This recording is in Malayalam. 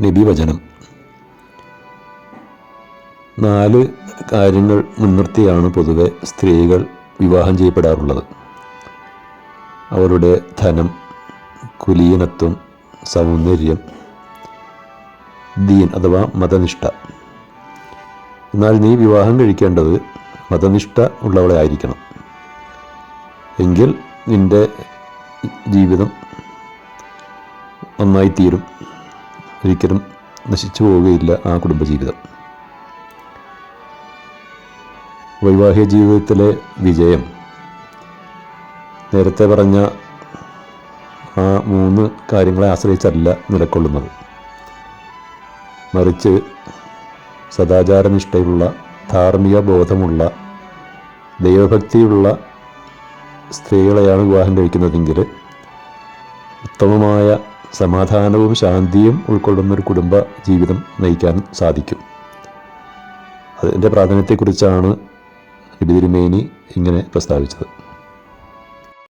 നബിവചനം നാല് കാര്യങ്ങൾ മുൻനിർത്തിയാണ് പൊതുവെ സ്ത്രീകൾ വിവാഹം ചെയ്യപ്പെടാറുള്ളത്. അവരുടെ ധനം കുലീനത്വം സൗന്ദര്യം ദീൻ അഥവാ മതനിഷ്ഠ. എന്നാൽ നീ വിവാഹം കഴിക്കേണ്ടത് മതനിഷ്ഠ ഉള്ളവളെ ആയിരിക്കണം. എങ്കിൽ നിന്റെ ജീവിതം നന്നായി തീരും ഒരിക്കലും നശിച്ചു പോവുകയില്ല ആ കുടുംബജീവിതം. വൈവാഹിക ജീവിതത്തിലെ വിജയം. നേരത്തെ പറഞ്ഞ ആ മൂന്ന് കാര്യങ്ങളെ ആശ്രയിച്ചല്ല നിലക്കൊള്ളുന്നത്. മറിച്ച് സദാചാരനിഷ്ഠയുള്ള ധാർമ്മിക ബോധമുള്ള ദൈവഭക്തിയുള്ള സ്ത്രീകളെയാണ് വിവാഹം കഴിക്കുന്നതെങ്കിൽ ഉത്തമമായ സമാധാനവും ശാന്തിയും ഉൾക്കൊള്ളുന്ന ഒരു കുടുംബ ജീവിതം നയിക്കാൻ സാധിക്കും. അതിന്റെ പ്രാധാന്യത്തെക്കുറിച്ചാണ് ഇടിതിരുമേനി ഇങ്ങനെ പ്രസ്താവിച്ചത്.